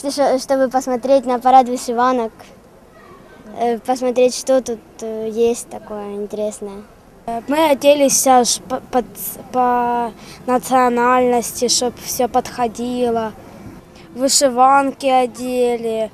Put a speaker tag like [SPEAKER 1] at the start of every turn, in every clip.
[SPEAKER 1] пришли, чтобы посмотреть на парад вышиванок, э, посмотреть, что тут э, есть такое интересное.
[SPEAKER 2] Мы оделись аж по, под- по национальности, чтобы все подходило. Вышиванки одели.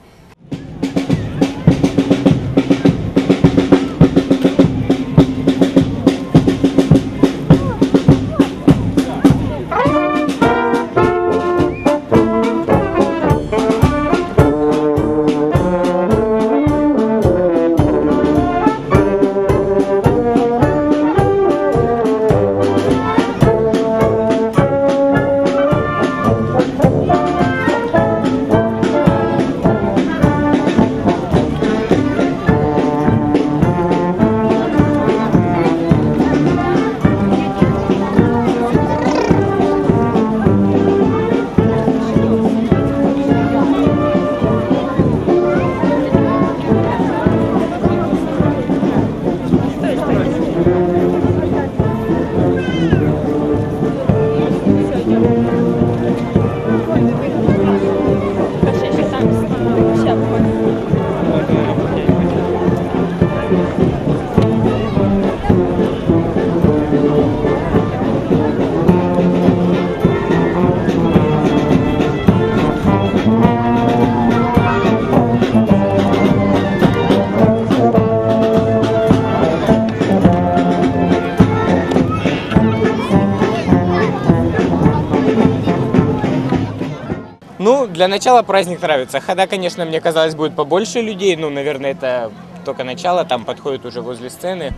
[SPEAKER 3] Для начала праздник нравится. Хода, конечно, мне казалось, будет побольше людей. Ну, наверное, это только начало, там подходит уже возле сцены.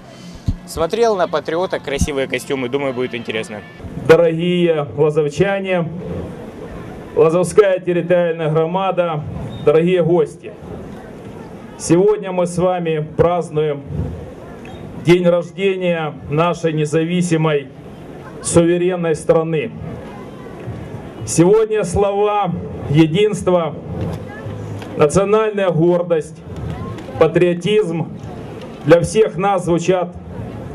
[SPEAKER 3] Смотрел на патриота, красивые костюмы, думаю, будет интересно.
[SPEAKER 4] дорогие лазовчане, Лазовская территориальная громада, дорогие гости. Сегодня мы с вами празднуем день рождения нашей независимой суверенной страны. Сегодня слова единства, национальная гордость, патриотизм для всех нас звучат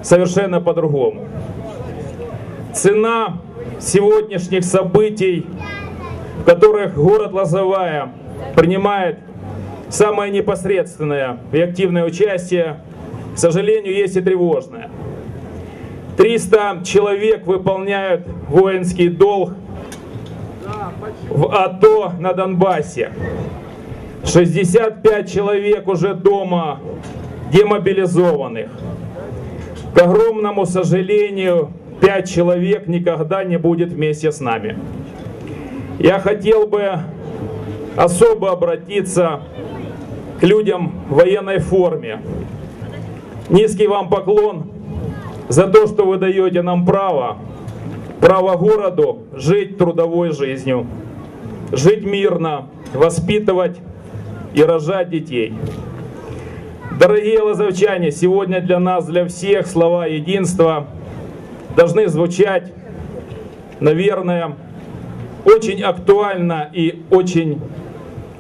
[SPEAKER 4] совершенно по-другому. Цена сегодняшних событий, в которых город Лозовая принимает самое непосредственное и активное участие, к сожалению, есть и тревожное. 300 человек выполняют воинский долг в АТО на Донбассе. 65 человек уже дома демобилизованных. К огромному сожалению, 5 человек никогда не будет вместе с нами. Я хотел бы особо обратиться к людям в военной форме. Низкий вам поклон за то, что вы даете нам право, право городу жить трудовой жизнью, жить мирно, воспитывать и рожать детей. Дорогие лазовчане, сегодня для нас, для всех слова единства должны звучать, наверное, очень актуально и очень,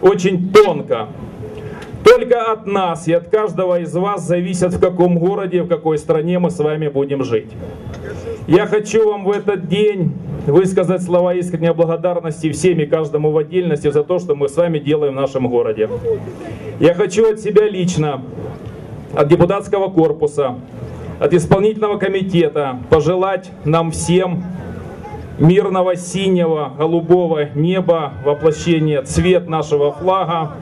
[SPEAKER 4] очень тонко. Только от нас и от каждого из вас зависит, в каком городе, в какой стране мы с вами будем жить. Я хочу вам в этот день высказать слова искренней благодарности всем и каждому в отдельности за то, что мы с вами делаем в нашем городе. Я хочу от себя лично, от депутатского корпуса, от исполнительного комитета пожелать нам всем мирного синего, голубого неба, воплощение цвет нашего флага.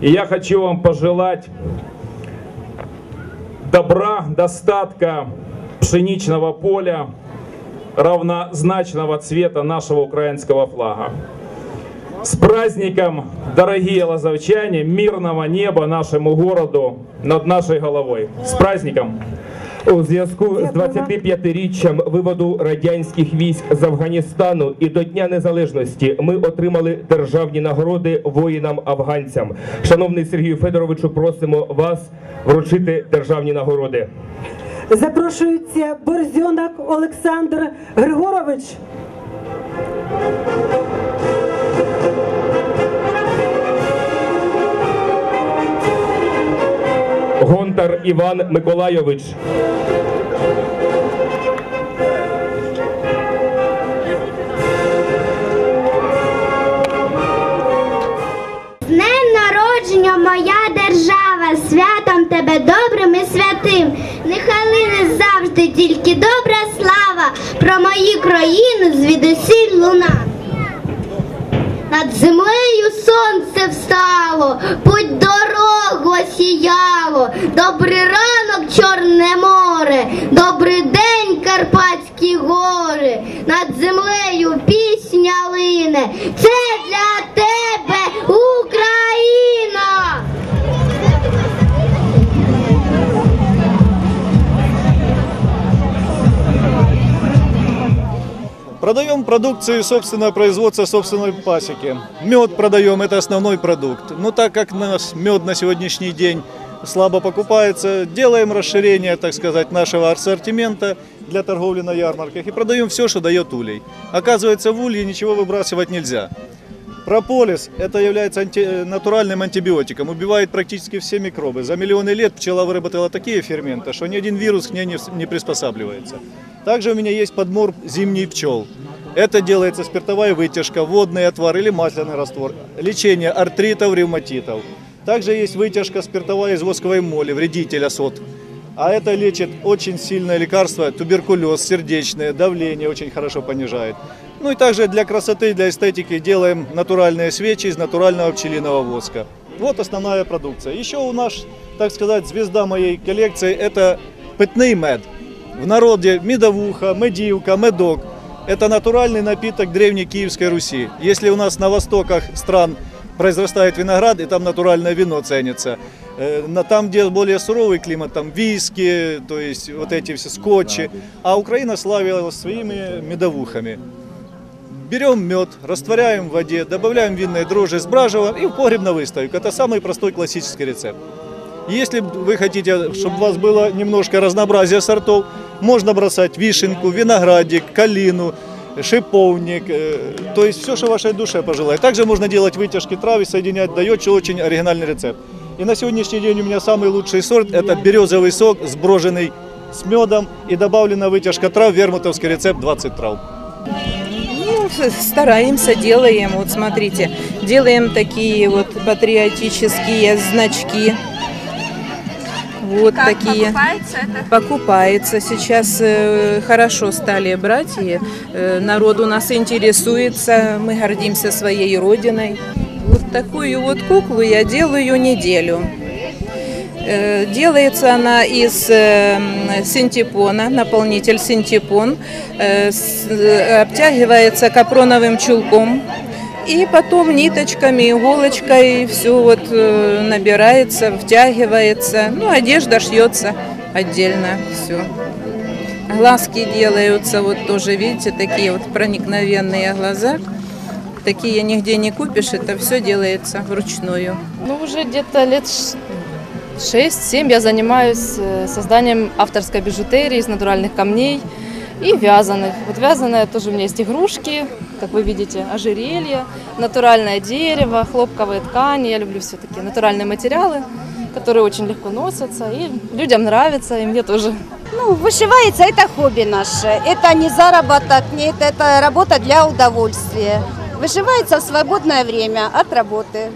[SPEAKER 4] И я хочу вам пожелать добра, достатка, пшеничного поля, равнозначного цвета нашего украинского флага. С праздником, дорогие лазовчане, мирного неба нашему городу над нашей головой. С праздником!
[SPEAKER 5] У зв'язку з 25-річчям виводу радянських військ з Афганістану і до Дня Незалежності ми отримали державні нагороди воїнам-афганцям. Шановний Сергію Федоровичу, просимо вас вручити державні нагороди.
[SPEAKER 6] Запрошується Борзьонок Олександр Григорович.
[SPEAKER 5] Гонтар Іван Миколайович.
[SPEAKER 1] З днем народження, моя держава, святом тебе добрим і святим. Нехай лине завжди тільки добра слава, про мою країну звідусіль луна. Над землею сонце встало, путь дорогу осіяло. Добрий ранок, Чорне море, добрий день, Карпатські гори. Над землею пісня лине. Це для
[SPEAKER 7] Продаем продукцию собственного производства, собственной пасеки. Мед продаем, это основной продукт. Но так как наш мед на сегодняшний день слабо покупается, делаем расширение, так сказать, нашего ассортимента для торговли на ярмарках и продаем все, что дает улей. Оказывается, в улье ничего выбрасывать нельзя. Прополис – это является анти- натуральным антибиотиком, убивает практически все микробы. За миллионы лет пчела выработала такие ферменты, что ни один вирус к ней не, не приспосабливается. Также у меня есть подмор зимний пчел. Это делается спиртовая вытяжка, водный отвар или масляный раствор, лечение артритов, ревматитов. Также есть вытяжка спиртовая из восковой моли, вредителя сот. А это лечит очень сильное лекарство, туберкулез, сердечное, давление очень хорошо понижает. Ну и также для красоты, для эстетики делаем натуральные свечи из натурального пчелиного воска. Вот основная продукция. Еще у нас, так сказать, звезда моей коллекции – это пытный мед. В народе медовуха, медивка, медок – это натуральный напиток древней Киевской Руси. Если у нас на востоках стран произрастает виноград, и там натуральное вино ценится. Э, Там, где более суровый климат, там виски, то есть вот эти все скотчи. А Украина славилась своими медовухами. Берем мед, растворяем в воде, добавляем винные дрожжи, сбраживаем и в погреб на выставку. Это самый простой классический рецепт. Если вы хотите, чтобы у вас было немножко разнообразия сортов, можно бросать вишенку, виноградик, калину, шиповник, э, то есть все, что вашей душе пожелает. Также можно делать вытяжки трав и соединять, дает очень оригинальный рецепт. И на сегодняшний день у меня самый лучший сорт – это березовый сок, сброженный с медом и добавлена вытяжка трав, вермутовский рецепт 20 трав.
[SPEAKER 8] Ну, стараемся, делаем. Вот смотрите, делаем такие вот патриотические значки. Вот такие.
[SPEAKER 9] Покупается это?
[SPEAKER 8] Покупается. Сейчас э, хорошо стали брать, и э, народ у нас интересуется. Мы гордимся своей родиной. Вот такую вот куклу я делаю неделю. Э, Делается она из синтепона, наполнитель синтепон, обтягивается капроновым чулком, и потом ниточками, иголочкой все вот э, набирается, втягивается. Ну, одежда шьется отдельно, все. Глазки делаются, вот тоже, видите, такие вот проникновенные глаза. Такие нигде не купишь, это все делается вручную.
[SPEAKER 9] Ну, уже где-то лет 6-7 я занимаюсь э, созданием авторской бижутерии из натуральных камней и вязаных. Вот вязаные тоже у меня есть игрушки, как вы видите, ожерелья, натуральное дерево, хлопковые ткани. Я люблю все такие натуральные материалы, которые очень легко носятся, и людям нравится, и мне тоже.
[SPEAKER 10] Ну, вышивается это хобби наше. Это не заработок, нет, это работа для удовольствия. Вышивается в свободное время от работы.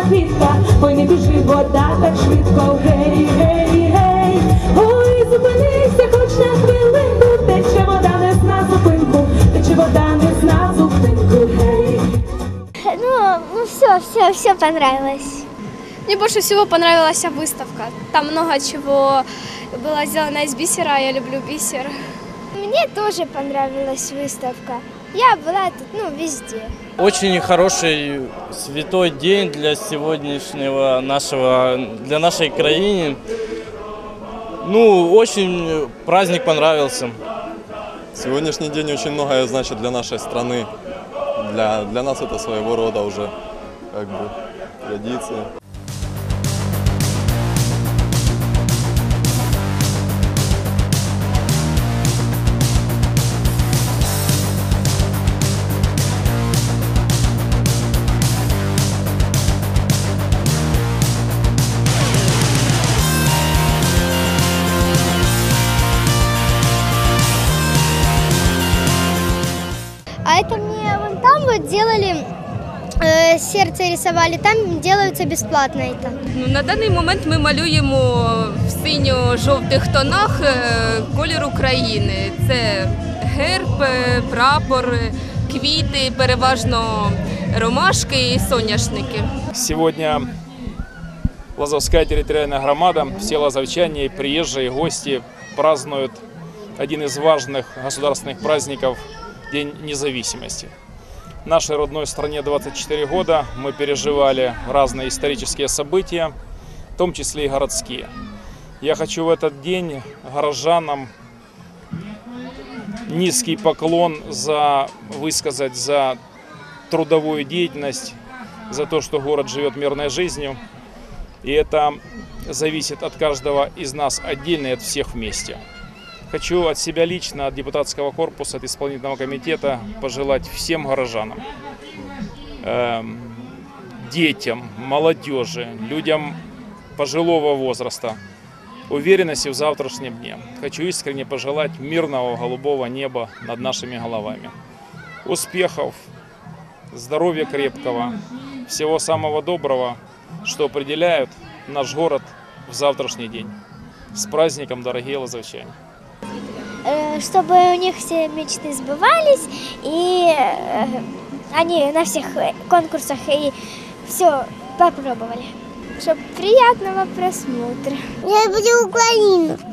[SPEAKER 11] блакитна квітка. Ой, не біжи вода так швидко, гей, гей, гей. Ой, зупинися хоч на хвилинку, тече вода не зна зупинку, тече вода не зна зупинку, гей.
[SPEAKER 1] Ну, ну все, все, все понравилось.
[SPEAKER 12] Мне больше всего понравилась выставка. Там много чего было сделано из бисера, я люблю бисер.
[SPEAKER 1] Мне тоже понравилась выставка. Я была тут, ну, везде.
[SPEAKER 13] Очень хороший святой день для сегодняшнего нашего, для нашей краины. Ну, очень праздник понравился.
[SPEAKER 14] Сегодняшний день очень многое значит для нашей страны. Для, для нас это своего рода уже как бы традиция.
[SPEAKER 1] сердце рисовали, там делаются бесплатно это.
[SPEAKER 15] Ну, на даний момент ми малюємо в синьо-жовтих тонах е, колір України. Це герб, е, прапор, е, квіти, переважно ромашки і соняшники.
[SPEAKER 4] Сегодня Лазовская территориальная громада, все лазовчане, приезжие, гости празднуют один из важных государственных праздников – День независимости. Нашей родной стране 24 года мы переживали разные исторические события, в том числе и городские. Я хочу в этот день горожанам низкий поклон за высказать за трудовую деятельность, за то, что город живет мирной жизнью. И это зависит от каждого из нас отдельно и от всех вместе. Хочу от себя лично, от депутатского корпуса, от исполнительного комитета пожелать всем горожанам, эм, детям, молодежи, людям пожилого возраста уверенности в завтрашнем дне. Хочу искренне пожелать мирного голубого неба над нашими головами. Успехов, здоровья крепкого, всего самого доброго, что определяют наш город в завтрашний день. С праздником, дорогие лазовчане!
[SPEAKER 1] Э, чтобы у них все мечты сбывались, и э, они на всех конкурсах и все попробовали. Чтобы приятного просмотра.
[SPEAKER 16] Я люблю Украину.